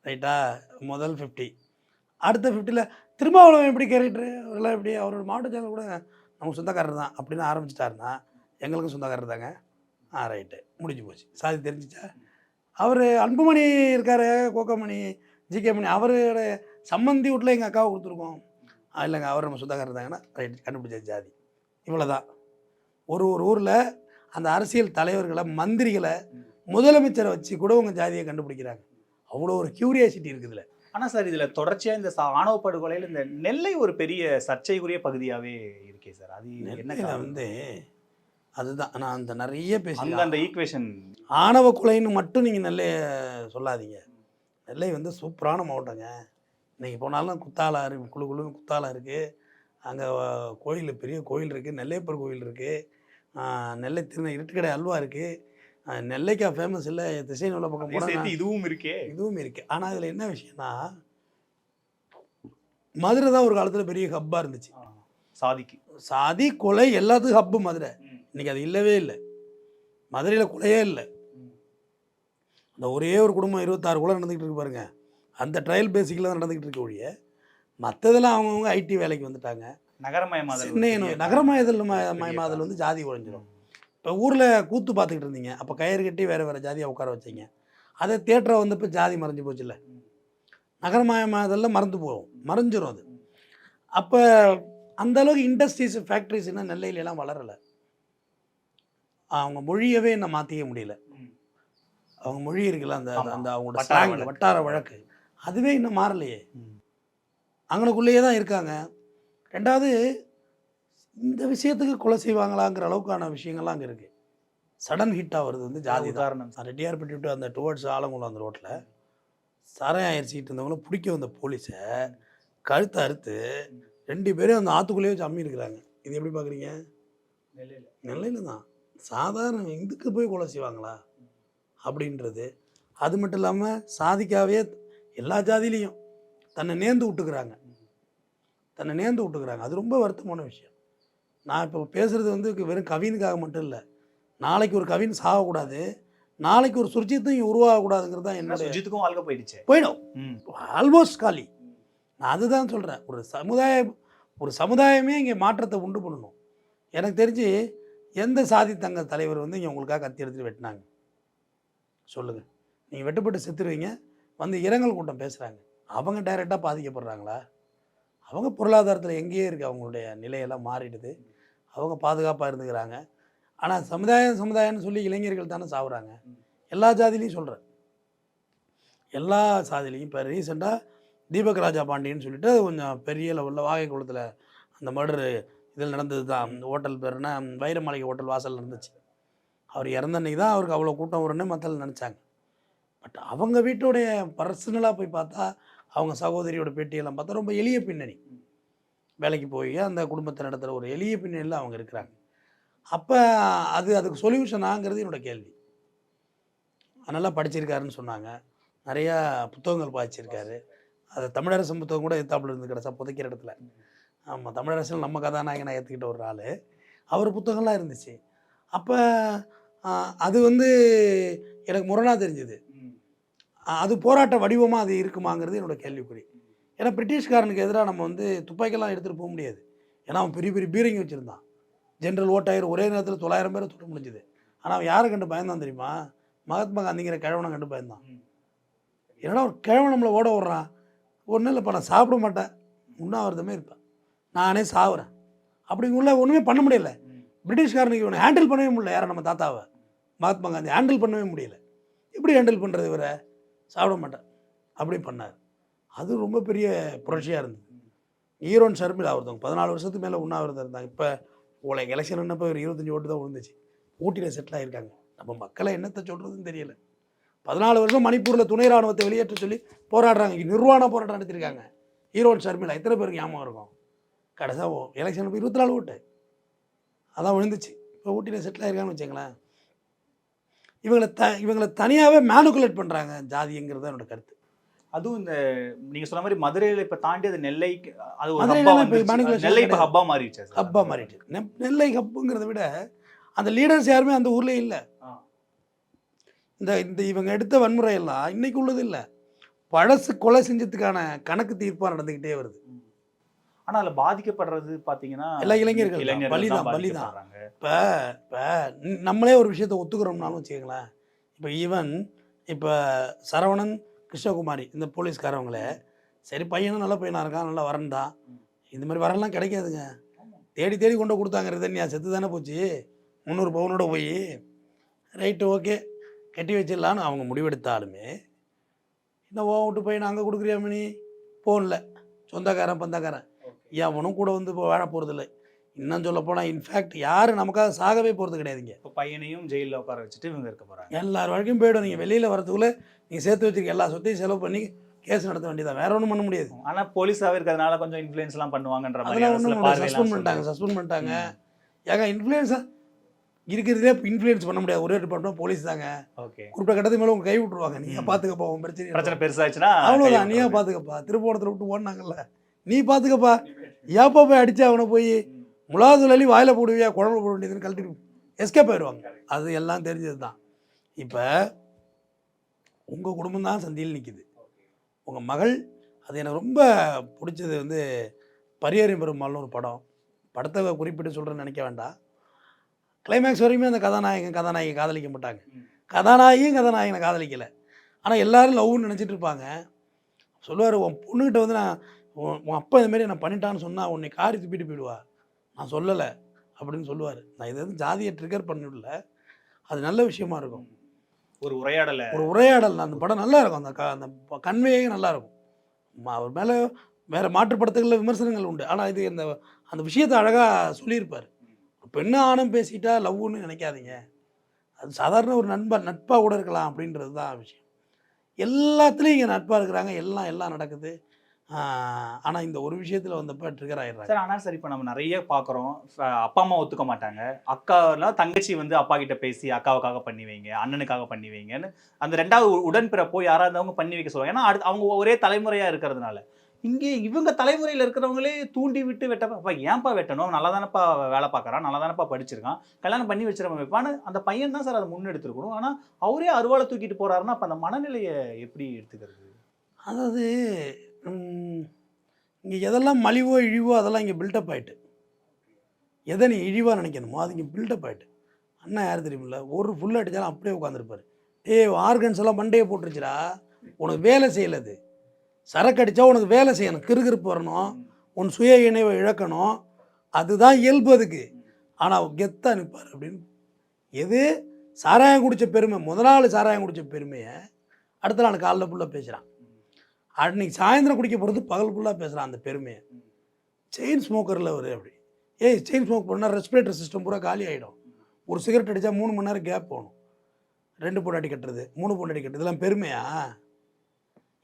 ரைட்டா முதல் ஃபிஃப்டி அடுத்த ஃபிஃப்டியில் திருமாவளவன் எப்படி கேரக்டரு அவரெல்லாம் எப்படி அவரோட மாவட்ட சேனல் கூட நம்ம சொந்தக்காரர் தான் அப்படின்னு ஆரம்பிச்சிட்டாருன்னா எங்களுக்கும் சொந்தக்காரர் தாங்க. ஆ ரைட்டு முடிஞ்சு போச்சு. சாதி தெரிஞ்சிச்சா? அவர் அன்புமணி இருக்கார் கோக்கமணி ஜிகே மணி. அவரோட சம்மந்தி வீட்டில் எங்கள் அக்காவை கொடுத்துருக்கோம். இல்லைங்க அவர் நம்ம சொந்தக்காரர் தாங்கன்னா ரைட் கண்டுபிடிச்ச ஜாதி. இவ்வளோ தான் ஒரு ஒரு ஊரில் அந்த அரசியல் தலைவர்களை மந்திரிகளை முதலமைச்சரை வச்சு கூட உங்கள் ஜாதியை கண்டுபிடிக்கிறாங்க. அவ்வளோ ஒரு க்யூரியாசிட்டி இருக்குதுல்ல ஆனா சார் இதுல தொடர்ச்சியா இந்த ஆணவ படுகொலையில இந்த நெல்லை ஒரு பெரிய சர்ச்சைக்குரிய பகுதியாவே இருக்கே சார். அது என்ன? வந்து அதுதான். நான் அந்த நிறைய பேசி அந்த ஈக்குவேஷன் ஆணவ கொலைன்னு மட்டும் நீங்கள் நெல்லையை சொல்லாதீங்க. நெல்லை வந்து சூப்பரான மாவட்டங்க. இன்னைக்கு போனாலும் குத்தாலம் இருக்கு குழு குழுன்னு குத்தாலம் இருக்குது அங்கே கோயில் பெரிய கோயில் இருக்குது நெல்லையப்பர் கோயில் இருக்குது நெல்லை திருநெ இருட்டுக்கடை அல்வா இருக்குது நெல்லைக்கா ஃபேமஸ் இல்லை திசை உள்ள பக்கம் போனால் இதுவும் இருக்கே. இதுவும் இருக்குது ஆனால் இதில் என்ன விஷயம்னா மதுரை தான் ஒரு காலத்தில் பெரிய ஹப்பாக இருந்துச்சு. சாதிக்கு. சாதி கொலை எல்லாத்துக்கும் ஹப்பு மதுரை. இன்னைக்கு அது இல்லவே இல்லை. மதுரையில் கொலையே இல்லை. அந்த ஒரே ஒரு குடும்பம் இருபத்தாறு கூட நடந்துக்கிட்டு இருக்கு பாருங்க. அந்த ட்ரையல் பேசிக்கில் தான் நடந்துக்கிட்டு இருக்க ஒழிய மற்றதெல்லாம் அவங்கவுங்க ஐடி வேலைக்கு வந்துட்டாங்க. நகரமயமாதல் சென்னை நகரமயதல் மயமாதல் வந்து ஜாதி குறைஞ்சிரும். இப்போ ஊரில் கூத்து பார்த்துக்கிட்டு இருந்தீங்க. அப்போ கயிறு கட்டி வேறு வேறு ஜாதியை உட்கார வச்சீங்க. அதே தேட்டரை வந்தப்போ ஜாதி மறைஞ்சு போச்சுல்ல. நகரமயமாதலில் மறந்து போகும். மறைஞ்சிரும் அது. அப்போ அந்த அளவுக்கு இண்டஸ்ட்ரீஸ் ஃபேக்ட்ரிஸ் இன்னும் நெல்லையில எல்லாம் வளரலை. அவங்க மொழியவே இன்னும் மாற்றிக்க முடியல. அவங்க மொழி இருக்குல்ல அந்த. அந்த அவங்களோட வழக்கு. வட்டார வழக்கு. அதுவே இன்னும் மாறலையே. அங்கனக்குள்ளேயே தான் இருக்காங்க. ரெண்டாவது இந்த விஷயத்துக்கு கொலை செய்வாங்களாங்கிற அளவுக்கான விஷயங்கள்லாம் அங்கே இருக்குது சடன் ஹிட்டாக வருது வந்து ஜாதி நான் ரெட்டியார்பட்டி விட்டு அந்த டுவர்ட்ஸ் ஆலங்குளம் அந்த ரோட்டில் சாராயம் அரிசிட்டு இருந்தவங்கள பிடிக்க வந்த போலீஸை கழுத்தை அறுத்து ரெண்டு பேரும் அந்த ஆற்றுக்குள்ளேயே வச்சு அம்மி இருக்கிறாங்க. இது எப்படி பார்க்குறீங்க நெல்லையில். தான். சாதாரண இதுக்கு போய் கொலை செய்வாங்களா? அப்படின்றது. அது மட்டும் இல்லாமல் சாதிக்காவே எல்லா ஜாதியிலையும் தன்னை நேர்ந்து விட்டுக்கிறாங்க. தன்னை நேர்ந்து விட்டுக்கிறாங்க. அது ரொம்ப வருத்தமான விஷயம். நான் இப்போ பேசுகிறது வந்து வெறும் கவினுக்காக மட்டும் இல்லை. நாளைக்கு ஒரு கவின் சாகக்கூடாது. நாளைக்கு ஒரு சுர்ஜித்தும் உருவாகக்கூடாதுங்கிறது தான் ஏன்னா என்னுடைய சுஜித்துக்கும் வாழ்க்கை போயிடுச்சு. போயிடும். ஆல்மோஸ்ட் காலி. நான் அதுதான் சொல்கிறேன் ஒரு சமுதாயம் ஒரு சமுதாயமே இங்கே மாற்றத்தை உண்டு பண்ணணும் எனக்கு தெரிஞ்சு எந்த சாதி தங்க தலைவர் வந்து இங்கே உங்களுக்காக கத்தி எடுத்துட்டு வெட்டினாங்க? சொல்லுங்கள் நீங்கள் வெட்டுப்பட்டு செத்துருவீங்க. வந்து இரங்கல் கூட்டம் பேசுகிறாங்க அவங்க டைரெக்டாக பாதிக்கப்படுறாங்களா? அவங்க பொருளாதாரத்தில் எங்கேயே இருக்குது அவங்களுடைய நிலையெல்லாம் மாறிடுது. அவங்க பாதுகாப்பாக இருந்துக்கிறாங்க. ஆனால் சமுதாயம் சமுதாயம்னு சொல்லி இளைஞர்கள் தானே சாவுறாங்க. எல்லா ஜாதிலையும் சொல்கிறேன் எல்லா சாதிலையும் இப்போ ரீசெண்டாக தீபக் ராஜா பாண்டியன்னு சொல்லிட்டு கொஞ்சம் பெரிய லெவலில் வாகை குளத்தில் அந்த மர்டர் இதில் நடந்தது தான் ஹோட்டல் பேருனா வைரமாளிகை ஹோட்டல் வாசல் நடந்துச்சு. அவர் இறந்த அன்னைக்கு தான் அவருக்கு அவ்வளோ கூட்டம் வரும்னு மக்கள் நினச்சாங்க. பட் அவங்க வீட்டுடைய பர்சனலாக போய் பார்த்தா அவங்க சகோதரியோட பேட்டியெல்லாம் பார்த்தா ரொம்ப எளிய பின்னணி. வேலைக்கு போய் அந்த குடும்பத்தை நடத்துகிற ஒரு எளிய பின்னணியில் அவங்க இருக்கிறாங்க. அப்போ அது அதுக்கு சொல்யூஷனாங்கிறது என்னோட கேள்வி. நல்லா படிச்சிருக்காருன்னு சொன்னாங்க. நிறையா புத்தகங்கள் பாய்ச்சிருக்காரு அது தமிழரசன் புத்தகம் கூட எத்தாப்புல இருந்து கிடச்சா புதைக்கிற இடத்துல. ஆமாம் தமிழரசன் நம்ம கதாநாயகனை ஏற்றுக்கிட்ட ஒரு ஆள். அவர் புத்தகம்லாம் இருந்துச்சு. அப்போ அது வந்து எனக்கு முரணாக தெரிஞ்சுது. அது போராட்ட வடிவமாக அது இருக்குமாங்கிறது என்னோட கேள்விக்குறி. ஏன்னா பிரிட்டிஷ்காரனுக்கு எதிராக நம்ம வந்து துப்பாக்கியெல்லாம் எடுத்துகிட்டு போக முடியாது. ஏன்னா அவன் பெரிய பெரிய பீரங்கி வச்சுருந்தான். ஜென்ரல் ஓட்டாயிரம் ஒரே நேரத்தில் தொள்ளாயிரம் பேரை சுட முடிஞ்சுது. ஆனால் அவன் யாரை கண்டு பயந்தான் தெரியுமா? மகாத்மா காந்திங்கிற கிழவனை கண்டு பயந்தான். என்னடா ஒரு கிழவன் நம்மளை ஓட விட்றான்? ஒன்றும் இல்லைப்பா நான் சாப்பிட மாட்டேன். உண்ணாவிரதமே இருப்பேன். நானே சாவுறேன். அப்படிங்குள்ள ஒன்றுமே பண்ண முடியல. பிரிட்டிஷ்காரனுக்கு இவனை ஹேண்டில் பண்ணவே முடியல. யாரை நம்ம தாத்தாவை? மகாத்மா காந்தி ஹேண்டில் பண்ணவே முடியல. எப்படி ஹேண்டில் பண்ணுறது இவரை? சாப்பிட மாட்டேன். அப்படி பண்ணார். அது ரொம்ப பெரிய புரட்சியாக இருந்தது. ஈரோன் ஷர்மிளா ஒருத்தவங்க பதினாலு வருஷத்துக்கு மேலே உண்ணாவிரதம் இருந்தாங்க. இப்போ உலக எலெக்ஷன் என்னப்போ ஒரு இருபத்தஞ்சி ஓட்டு தான் விழுந்துச்சு. ஊட்டியில் செட்டில் ஆகியிருக்காங்க நம்ம மக்களை என்னத்தை சொல்கிறதுன்னு தெரியல. பதினாலு வருஷம் மணிப்பூரில் துணை ராணுவத்தை வெளியேற்ற சொல்லி போராடுறாங்க. நிர்வாண போராட்டம் நடத்திருக்காங்க. ஈரோன் ஷர்மிளா எத்தனை பேருக்கு ஞாபகம் இருக்கும்? கடைசியாக எலெக்ஷன் இப்போ இருபத்தி நாலு ஓட்டு. அதான் விழுந்துச்சு. இப்போ ஊட்டியில் செட்டில் ஆகிருக்காங்கன்னு வச்சுங்களேன் இவங்களை த இவங்களை தனியாகவே மேனுகுலேட் பண்ணுறாங்க ஜாதிங்கிறது என்னோட கருத்து. அதுவும் இந்த நீங்க சொன்ன மாதிரி மதுரையில இப்ப தாண்டி அது நெல்லை அது ஒரு நெல்லை இப்ப. ஹப்பா மாறிடுச்சு. ஹப்பா மாறிட்டு நெ- நெல்லை ஹப்புங்கிறத விட அந்த லீடர்ஸ் யாருமே அந்த ஊர்லேயே இல்லை. இந்த இந்த இவங்க எடுத்த வன்முறையெல்லாம் இன்னைக்கு உள்ளது இல்லை பழசு கொலை செஞ்சதுக்கான கணக்கு தீர்ப்பாக நடந்துக்கிட்டே வருது ஆனா அதுல பாதிக்கப்படுறது பாத்தீங்கன்னா எல்லா இளைஞர்கள் தான். பலிதான், தான். இப்போ இப்போ நம்மளே ஒரு விஷயத்தை ஒத்துக்கிறோம்னாலும் வச்சுக்கங்களேன் இப்போ ஈவன் இப்போ சரவணன் கிருஷ்ணகுமாரி இந்த போலீஸ்காரவங்களே சரி பையனும் நல்ல பையனாக இருக்கான் நல்லா தான் இந்த மாதிரி வரலாம் கிடைக்காதுங்க. தேடி தேடி கொண்டு கொடுத்தாங்க ரிதன்யா. செத்து தானே போச்சு. முந்நூறு பவுனோட போய் ரைட்டு ஓகே கட்டி வச்சிடலான்னு அவங்க முடிவெடுத்தாலுமே இந்த ஓ விட்டு பையனை அங்கே கொடுக்குறியா மணி போகல சொந்தக்காரன் பந்தக்காரன். எவனும் கூட வந்து இப்போ வாழ போகிறதில்ல இன்னும் சொல்ல போனால் இன்ஃபேக்ட் யாரும் நமக்காக சாகவே போகிறது கிடையாதுங்க. இப்ப பையனையும் ஜெயில்ல உட்கார வச்சுட்டு இவங்க இருக்க போறாங்க. எல்லார் வரைக்கும் போயிடும். நீங்கள் வெளியில் வரதுக்குள்ளே நீங்கள் சேர்த்து வச்சிருக்க எல்லா சொத்தையும் செலவு பண்ணி கேஸ் நடத்த வேண்டியதான் வேற ஒன்றும் பண்ண முடியாது. ஆனா போலீஸாவே இருக்கிறதுனால கொஞ்சம் இன்ஃபுளுன்ஸ் எல்லாம் பண்ணுவாங்கன்ற மாதிரி சஸ்பெண்ட் பண்ணிட்டாங்க. சஸ்பெண்ட் பண்ணிட்டாங்க. ஏங்க இன்ஃப்ளூயன்ஸா இருக்கிறதுலே இன்ஃப்ளூயன்ஸ் பண்ண முடியாது. ஒரே டிபார்ட்மெண்ட் போலீஸ் தாங்க. ஓகே குறிப்பிட்ட கட்டத்து மேலே உங்க கை விட்டுருவாங்க. நீயா ம். பார்த்துக்கப்பா உன் பிரச்சனை பிரச்சனை பெருசாச்சுன்னா அவ்வளோதான் நீயா. பார்த்துக்கப்பா திருப்போணத்தில் விட்டு ஓடினாங்கல்ல. நீ பார்த்துக்கப்பா ஏப்பா போய் அடிச்சு அவனை போய் முலாதுலி வாயில போடுவியா குழம்பு போட வேண்டியதுன்னு கழட்டிட்டு எஸ்கேப் ஆயிடுவாங்க. அது எல்லாம் தெரிஞ்சது தான் இப்போ உங்கள் குடும்பம் தான் சந்தியில் நிற்கிது உங்கள் மகள் அது எனக்கு ரொம்ப பிடிச்சது வந்து பரியறி பெருமாள்னு ஒரு படம். படத்தை குறிப்பிட்டு சொல்கிறேன்னு நினைக்க வேண்டாம். கிளைமேக்ஸ் வரைக்குமே அந்த கதாநாயகன் கதாநாயகி காதலிக்க மாட்டாங்க. கதாநாயகியும் கதாநாயகனை காதலிக்கலை. ஆனால் எல்லோரும் லவ்னு நினச்சிட்டு இருப்பாங்க. சொல்லுவார் உன் பொண்ணுக்கிட்ட வந்து நான் உன் உன் அப்பா இதுமாரி மாதிரி நான் பண்ணிட்டான்னு சொன்னால் உன்னை காரி துப்பிட்டு போயிடுவா. நான் சொல்லலை. அப்படின்னு சொல்லுவார். நான் இதை வந்து ஜாதியை ட்ரிகர் பண்ணல அது நல்ல விஷயமா இருக்கும். ஒரு உரையாடல் ஒரு உரையாடல் அந்த படம் நல்லா இருக்கும் அந்த க அந்த கண்மையே நல்லா இருக்கும் அவர் மேலே வேறு மாற்றுப்படுத்துகளில் விமர்சனங்கள் உண்டு. ஆனால் இது இந்த அந்த விஷயத்தை அழகாக சொல்லியிருப்பார். பெண்ணு ஆணும் பேசிட்டா லவ்வுன்னு நினைக்காதீங்க. அது சாதாரண ஒரு நண்பன் நட்பாக கூட இருக்கலாம் அப்படின்றது தான் விஷயம். எல்லாத்துலேயும் இங்கே நட்பாக இருக்கிறாங்க. எல்லாம் எல்லாம் நடக்குது. ஆனால் இந்த ஒரு விஷயத்தில் வந்தப்போ ட்ரிகர் ஆயிடுறாங்க. சார் ஆனால் சார் இப்போ நம்ம நிறைய பார்க்குறோம் அப்பா அம்மா ஒத்துக்க மாட்டாங்க. அக்காலாம் தங்கச்சி வந்து அப்பா கிட்ட பேசி அக்காவுக்காக பண்ணி வைங்க அண்ணனுக்காக பண்ணி வைங்கன்னு அந்த ரெண்டாவது உடன்பிறப்போ யாராவது இருந்தவங்க பண்ணி வைக்க சொல்லுவாங்க. ஏன்னா அடுத்து அவங்க ஒரே தலைமுறையாக இருக்கிறதுனால. இங்கே இவங்க தலைமுறையில் இருக்கிறவங்களே தூண்டி விட்டு வெட்டப்பா அப்பா ஏன்ப்பா வெட்டணும்? நல்லா தானப்பா வேலை பார்க்குறான் நல்லா தானப்பா படிச்சிருக்கான் கல்யாணம் பண்ணி வச்சிருக்க வைப்பான்னு அந்த பையன் தான் சார் அதை முன்னெடுத்துருக்கணும். ஆனால் அவரே அருவாளை தூக்கிட்டு போறாருன்னா அப்போ அந்த மனநிலையை எப்படி எடுத்துக்கிறது? அதாவது இங்கே எதெல்லாம் மலிவோ இழிவோ அதெல்லாம் இங்கே பில்டப் ஆயிட்டு. எதை நீ இழிவாக நினைக்கணுமோ அது இங்கே பில்டப் ஆகிட்டு அண்ணா யார் தெரியுமில்ல? ஒரு ஃபுல் அடித்தாலும் அப்படியே உட்காந்துருப்பார் ஏய் ஆர்கன்ஸ் எல்லாம் மண்டையை போட்டுருச்சுடா. உனக்கு வேலை செய்யலது சரக்கு அடித்தா உனக்கு வேலை செய்யணும். கிறுகிறுப்பு வரணும். உன் சுய இணைவை இழக்கணும். அதுதான் இயல்பு அதுக்கு. ஆனால் கெத்தாக நிற்பார் அப்படின்னு. எது? சாராயம் குடித்த பெருமை. முதல் நாள் சாராயம் குடித்த பெருமையை அடுத்த நாள் காலைல ஃபுல்லாக பேசுகிறான் அன்னைக்கு சாயந்தரம் குடிக்க போகிறது பகல் ஃபுல்லாக பேசுகிறான் அந்த பெருமையை. செயின் ஸ்மோக்கரில் ஒரு அப்படி. ஏய் செயின் ஸ்மோக் பண்ணால் ரெஸ்பிரேட்டர் சிஸ்டம் பூரா காலி ஆகிடும் ஒரு சிகரெட் அடித்தா மூணு மணி நேரம் கேப் போகணும். ரெண்டு பொண்டாட்டி கட்டுறது மூணு பொண்டாட்டி கட்டுறது இதெல்லாம் பெருமையா?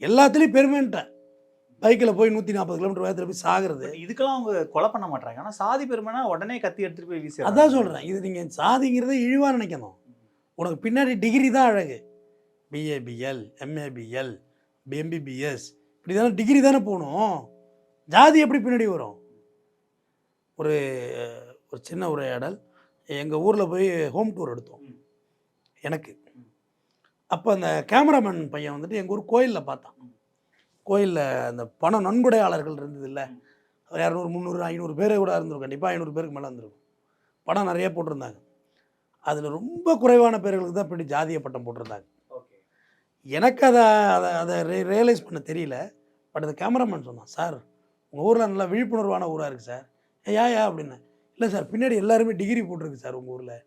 எல்லாத்துலேயும் பெருமைன்ட்டேன். பைக்கில் போய் நூற்றி நாற்பது கிலோமீட்டர் வேகத்தில் போய் சாகிறது. இதுக்கெல்லாம் அவங்க கொலை பண்ண மாட்டாங்க ஆனால் சாதி பெருமைனா உடனே கத்தி எடுத்துட்டு போய் வீசி அதான் சொல்கிறேன் இது நீங்கள் சாதிங்கிறத இழிவாக நினைக்கணும். உனக்கு பின்னாடி டிகிரி தான் அழகு. பிஏபிஎல் எம்ஏபிஎல் எம்பிபிஎஸ் இப்படி தானே டிகிரி தானே போகணும். ஜாதி எப்படி பின்னாடி வரும்? ஒரு ஒரு சின்ன உரையாடல். எங்கள் ஊரில் போய் ஹோம் டூர் எடுத்தோம். எனக்கு. அப்போ அந்த கேமராமேன் பையன் வந்துட்டு எங்கள் ஊர் கோயிலில் பார்த்தான். கோயிலில் அந்த பண நன்கொடையாளர்கள் இருந்தது இல்லை இரநூறு முந்நூறு ஐநூறு பேர் கூட இருந்திருக்கும். கண்டிப்பாக ஐநூறு பேருக்கு மேலே இருந்திருக்கும். படம் நிறைய போட்டிருந்தாங்க. அதில் ரொம்ப குறைவான பேர்களுக்கு தான் இப்படி ஜாதிய பட்டம் போட்டிருந்தாங்க. எனக்கு அதை அதை அதை ரே ரியலைஸ் பண்ண தெரியல. பட் அந்த கேமராமேன் சொன்னான் சார் உங்கள் ஊரில் நல்லா விழிப்புணர்வான ஊராக இருக்குது சார் ஏயா யா அப்படின்னு. இல்லை சார் பின்னாடி எல்லாருமே டிகிரி போட்டிருக்கு சார் உங்கள் ஊரில்.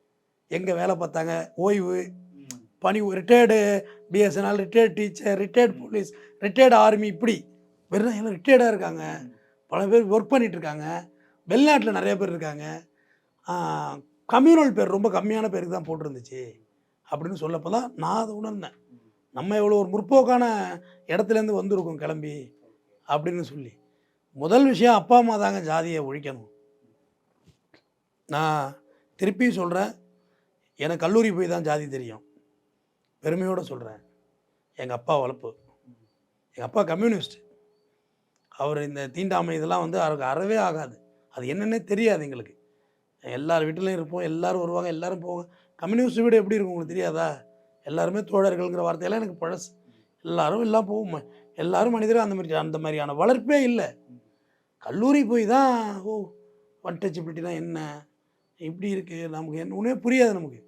எங்கே வேலை பார்த்தாங்க? ஓய்வு பணி retired BSNL retired teacher retired police retired army இப்படி. வெறும் எல்லாம் ரிட்டையர்டாக இருக்காங்க. பல பேர் ஒர்க் பண்ணிகிட்டு இருக்காங்க. வெளிநாட்டில் நிறைய பேர் இருக்காங்க. கம்யூனல் பேர் ரொம்ப கம்மியான பேருக்கு தான் போட்டிருந்துச்சு. அப்படின்னு சொல்லப்போ தான் நான் அதை உணர்ந்தேன். நம்ம எவ்வளோ ஒரு முற்போக்கான இடத்துலேருந்து வந்திருக்கோம் கிளம்பி அப்படின்னு சொல்லி. முதல் விஷயம் அப்பா அம்மா தாங்க ஜாதியை ஒழிக்கணும். நான் திருப்பி சொல்கிறேன் எனக்கு கல்லூரி போய் தான் ஜாதி தெரியும். பெருமையோடு சொல்கிறேன் எங்கள் அப்பா வளர்ப்பு. எங்கள் அப்பா கம்யூனிஸ்ட். அவர் இந்த தீண்டாமை இதெல்லாம் வந்து அவருக்கு அறவே ஆகாது. அது என்னென்னே தெரியாது எங்களுக்கு. எல்லார் வீட்டிலையும் இருப்போம் எல்லோரும் வருவாங்க எல்லோரும் போவாங்க. கம்யூனிஸ்ட் வீடு எப்படி இருக்கும் உங்களுக்கு தெரியாதா? எல்லாருமே தோழர்கள்ங்கிற வார்த்தையெல்லாம் எனக்கு பழசு. எல்லாரும் எல்லாம் போவோம் எல்லாரும் மனிதரும் அந்த மாதிரி அந்த மாதிரியான வளர்ப்பே இல்லை. கல்லூரி போய் தான் ஓ வன்டச்சபிலிட்டினா என்ன? இப்படி இருக்குது நமக்கு என்ன ஒன்றுமே புரியாது நமக்கு.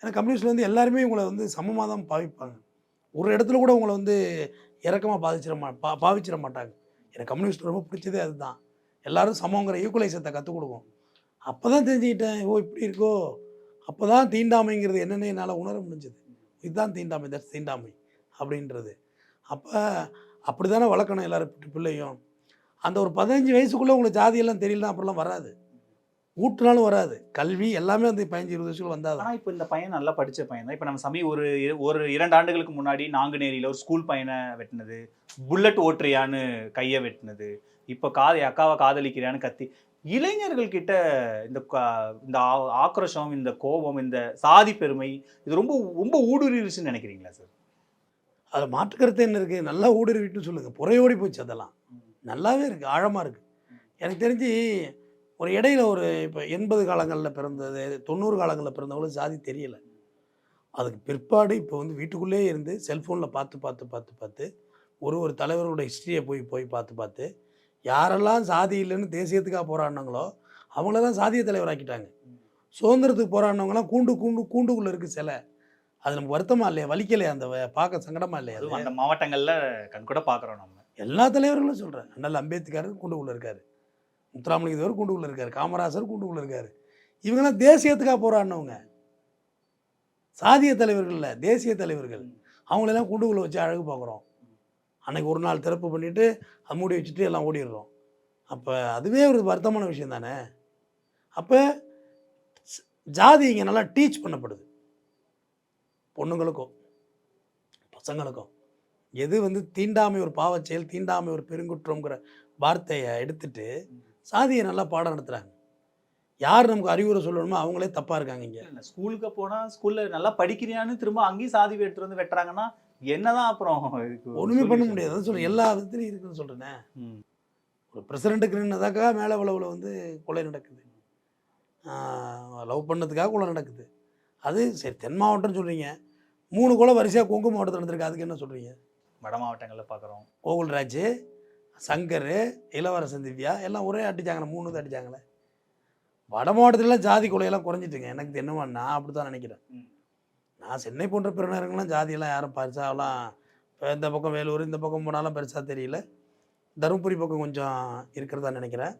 ஏன்னா கம்யூனிஸ்டில் வந்து எல்லாருமே உங்களை வந்து சமமாக தான் பாவிப்பாங்க. ஒரு இடத்துல கூட உங்களை வந்து இறக்கமாக பாதிச்சிட மா பா பாவிச்சிட மாட்டாங்க. எனக்கு கம்யூனிஸ்ட் ரொம்ப பிடிச்சதே அதுதான். எல்லாரும் சமங்கிற ஈக்குவலைசத்தை கற்றுக் கொடுக்கும். அப்போ தான் தெரிஞ்சுக்கிட்டேன் ஓ இப்படி இருக்கோ. அப்போ தான் தீண்டாமைங்கிறது என்னென்னு என்னால் உணர முடிஞ்சது. இதுதான் தீண்டாமை தட்ஸ் தீண்டாமை அப்படின்றது. அப்போ அப்படி தானே வளர்க்கணும் எல்லாரும் பிள்ளையும். அந்த ஒரு பதினஞ்சு வயசுக்குள்ளே உங்களுக்கு ஜாதியெல்லாம் தெரியலனா அப்புறம்லாம் வராது. ஊட்டினாலும் வராது. கல்வி எல்லாமே வந்து பதினஞ்சு இருபது வருஷத்துக்கு வந்தால் ஆனால் இப்போ இந்த பையன் நல்லா படித்த பையன் தான். இப்போ நம்ம சமயம் ஒரு ஒரு இரண்டு ஆண்டுகளுக்கு முன்னாடி நாங்குநேரியில் ஒரு ஸ்கூல் பையனை வெட்டினது. புல்லட் ஓட்டுறியான்னு கையை வெட்டினது. இப்போ காதை அக்காவை காதலிக்கிறியான்னு கத்தி. இளைஞர்கள் கிட்ட இந்த கா- இந்த ஆ- ஆக்ரோஷம் இந்த கோபம் இந்த சாதி பெருமை இது ரொம்ப ரொம்ப ஊடுருவிச்சுன்னு நினைக்கிறீங்களா சார்? அதில் மாற்றுக்கிறது என்ன இருக்குது நல்லா ஊடுருவிட்டுன்னு சொல்லுங்கள் புறையோடி போச்சு அதெல்லாம். நல்லாவே இருக்குது ஆழமாக இருக்குது எனக்கு தெரிஞ்சு ஒரு இடையில ஒரு இப்போ எண்பது காலங்களில் பிறந்தது தொண்ணூறு காலங்களில் பிறந்தவங்களுக்கு சாதி தெரியலை. அதுக்கு பிற்பாடு இப்போ வந்து வீட்டுக்குள்ளேயே இருந்து செல்ஃபோனில் பார்த்து பார்த்து பார்த்து பார்த்து ஒரு ஒரு தலைவரோட ஹிஸ்ட்ரியை போய் போய் பார்த்து பார்த்து யாரெல்லாம் சாதி இல்லைன்னு தேசியத்துக்காக போராடினாங்களோ அவங்களெல்லாம் சாதிய தலைவராக்கிட்டாங்க. சுதந்திரத்துக்கு போராடினவங்களாம் கூண்டு கூண்டு கூண்டுக்குள்ளே இருக்குது சிலை. அது நமக்கு வருத்தமா இல்லையா? வலிக்கலையா அந்த பார்க்க சங்கடமா இல்லையா அந்த மாவட்டங்கள்ல கண் கூட பாக்குறோம் நம்ம. எல்லா தலைவர்களும் சொல்கிறேன் அண்ணல் அம்பேத்கர் கூண்டுக்குள்ளே இருக்கார். முத்துராமலிங்கத்தவர் கூண்டுக்குள்ளே இருக்கார். காமராசர் கூண்டுக்குள்ளே இருக்கார். இவங்கெல்லாம் தேசியத்துக்காக போராடினவங்க. சாதிய தலைவர்கள் இல்லை தேசிய தலைவர்கள். அவங்களெல்லாம் கூண்டுக்குள்ளே வச்சு அழகு பார்க்குறோம். அன்னைக்கு ஒரு நாள் திறப்பு பண்ணிவிட்டு அது மூடி வச்சுட்டு எல்லாம் ஓடிடுறோம். அப்போ அதுவே ஒரு வருத்தமான விஷயம் தானே? அப்போ ஜாதி இங்கே நல்லா டீச் பண்ணப்படுது. பொண்ணுங்களுக்கும் பசங்களுக்கும். எது வந்து தீண்டாமை ஒரு பாவச் செயல் தீண்டாமை ஒரு பெருங்குற்றங்கிற வார்த்தையை எடுத்துட்டு சாதியை நல்லா பாடம் நடத்துகிறாங்க யார் நமக்கு அறிவுரை சொல்லணுமோ அவங்களே தப்பாக இருக்காங்க இங்கே. ஸ்கூலுக்கு போனால் ஸ்கூலில் நல்லா படிக்கிறியான்னு திரும்ப அங்கேயும் சாதி எடுத்துட்டு வந்து வெட்டுறாங்கன்னா என்னதான் அப்புறம் ஒன்றுமே பண்ண? முடியாது. சொல்கிறேன் எல்லா விதத்துலையும் இருக்குன்னு சொல்கிறேனே ம். ஒரு பிரசிடண்ட்டுக்கு நின்னதாக்கா மேலே உளவில் வந்து கொலை நடக்குது. லவ் பண்ணதுக்காக கொலை நடக்குது. அது சரி தென் மாவட்டம்னு சொல்கிறீங்க மூணு கொலை வரிசையாக கொங்கு மாவட்டத்தில் நடந்திருக்கு. அதுக்கு என்ன சொல்கிறீங்க வட மாவட்டங்கள்ல பாக்குறோம். கோகுல்ராஜ் சங்கர் இளவரசன் திவ்யா எல்லாம் ஒரே அடிச்சாங்களே மூணு தான் அடிச்சாங்களே. வட மாவட்டத்துலலாம் ஜாதி கொலையெல்லாம் குறைஞ்சிட்டுங்க. எனக்கு என்னவா நான் அப்படி தான் நினைக்கிறேன். நான் சென்னை போன்ற பெருநகரங்கள்லாம் ஜாதியெல்லாம் யாரும் பெருசாலாம் இப்போ இந்த பக்கம் வேலூர் இந்த பக்கம் போனாலும் பெருசாக தெரியல. தருமபுரி பக்கம் கொஞ்சம் இருக்கிறதா நினைக்கிறேன்.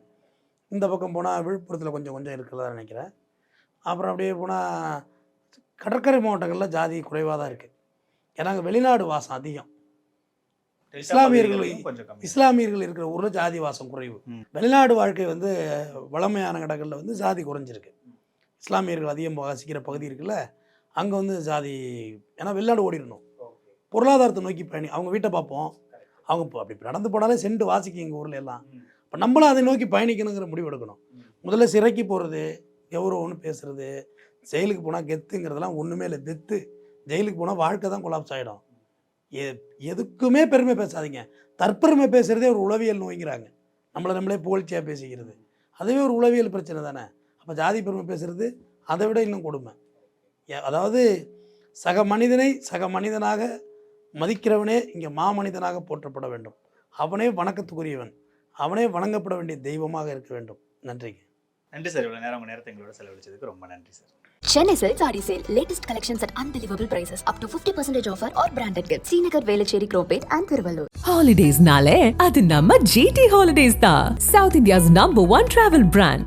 இந்த பக்கம் போனால் விழுப்புரத்தில் கொஞ்சம் கொஞ்சம் இருக்கிறதா நினைக்கிறேன். அப்புறம் அப்படியே போனால் கடற்கரை மாவட்டங்களில் ஜாதி குறைவாக தான் இருக்குது ஏன்னா அங்கே வெளிநாடு வாசம் அதிகம். இஸ்லாமியர்கள் இஸ்லாமியர்கள் இருக்கிற ஊரில் ஜாதி வாசம் குறைவு. வெளிநாடு வாழ்க்கை வந்து வளமையான இடங்களில் வந்து ஜாதி குறைஞ்சிருக்கு. இஸ்லாமியர்கள் அதிகம் வசிக்கிற பகுதி இருக்குல்ல அங்கே வந்து ஜாதி ஏன்னா வெளிநாடு ஓடிடணும். பொருளாதாரத்தை நோக்கி பயணி அவங்க வீட்டை பார்ப்போம். அவங்க இப்போ அப்படி நடந்து போனாலே சென்று வாசிக்கும் எங்கள் ஊரில் எல்லாம். இப்போ நம்மளும் அதை நோக்கி பயணிக்கணுங்கிற முடிவு எடுக்கணும். முதல்ல சிறைக்கு போகிறது கௌரவம்னு பேசுறது ஜெயிலுக்கு போனால் கெத்துங்கிறதெல்லாம் ஒன்றுமே இல்லை. தெத்து ஜெயிலுக்கு போனால் வாழ்க்கை தான் கொலாப்ஸ் ஆகிடும் எ எதுக்குமே பெருமை பேசாதீங்க. தற்பெருமை பேசுகிறதே ஒரு உளவியல் நோய்ங்கிறாங்க. நம்மளை நம்மளே புகழ்ச்சியாக பேசிக்கிறது. அதுவே ஒரு உளவியல் பிரச்சனை தானே. அப்போ ஜாதி பெருமை பேசுகிறது அதை விட இன்னும் கொடுமை. அதாவது சக மனிதனை சக மனிதனாக மதிக்கிறவனே இங்கே மாமனிதனாக போற்றப்பட வேண்டும் அவனே வணக்கத்துக்குரியவன் அவனே வணங்கப்பட வேண்டிய தெய்வமாக இருக்க வேண்டும் நன்றிங்க நன்றி சார் இவ்வளவு நேரம் உங்க நேரத்தை எங்களோட செலவழிச்சதுக்கு ரொம்ப நன்றி sir Chennai Silks Adi Sale. Latest collections at unbelievable prices. Up to 50% offer or branded gifts. Srinagar, Velachery, Cropate and Thiruvallur. Holidays-nale, அது நம்ம GT Holidays தான். South India's number one travel brand.